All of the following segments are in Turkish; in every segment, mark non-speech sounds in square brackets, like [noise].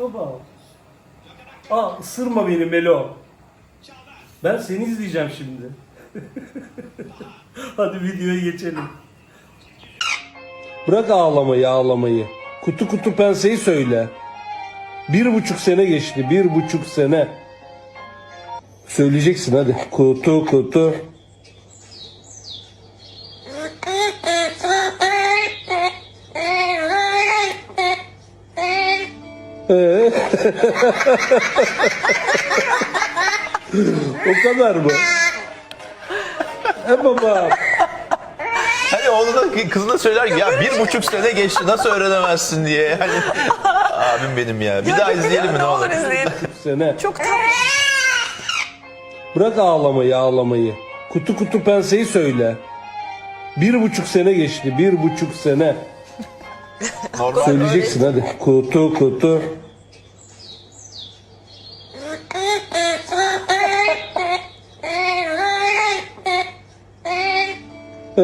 Baba. Aa ısırma beni Melo. Ben seni izleyeceğim şimdi. [laughs] Hadi videoya geçelim. Bırak ağlamayı ağlamayı. Kutu kutu penseyi söyle. Bir buçuk sene geçti. Bir buçuk sene. Söyleyeceksin hadi. Kutu kutu. [laughs] o kadar mı? He baba. Hani onu da kızına söyler ki ya bir buçuk sene geçti nasıl öğrenemezsin diye. Hani abim benim ya. Bir daha izleyelim mi ne olur. izleyelim. Sene. Çok tatlı. Bırak ağlamayı ağlamayı. Kutu kutu penseyi söyle. Bir buçuk sene geçti. Bir buçuk sene. Normal. Söyleyeceksin hadi. Kutu kutu. Ee?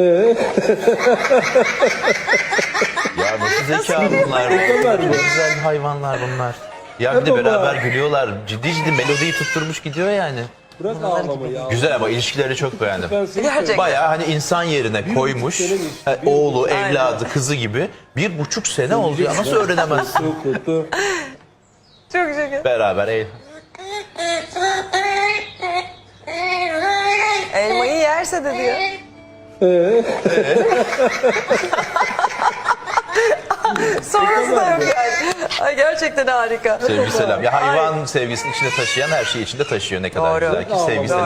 Ya nasıl zeka bunlar. Ne güzel hayvanlar bunlar. Ya bir de beraber gülüyorlar. Ciddi ciddi melodiyi tutturmuş gidiyor yani. Bırak ağlamayı. Güzel ama ilişkileri çok beğendim. Penseyi Gerçekten. Bayağı hani insan yerine koymuş. sene geçti, Ha, bir Oğlu, buçuk- evladı, kızı gibi. Bir buçuk sene oldu ya. Nasıl öğrenemezsin? Kutu kutu. Çok şeker. Beraber eğlen. Elmayı yerse de diyor. [laughs] Sonrası da yok yani. Ay gerçekten harika. Sevgi selam. Ya hayvan sevgisini içinde taşıyan her şeyi içinde taşıyor ne kadar Doğru. güzel ki sevgi selam.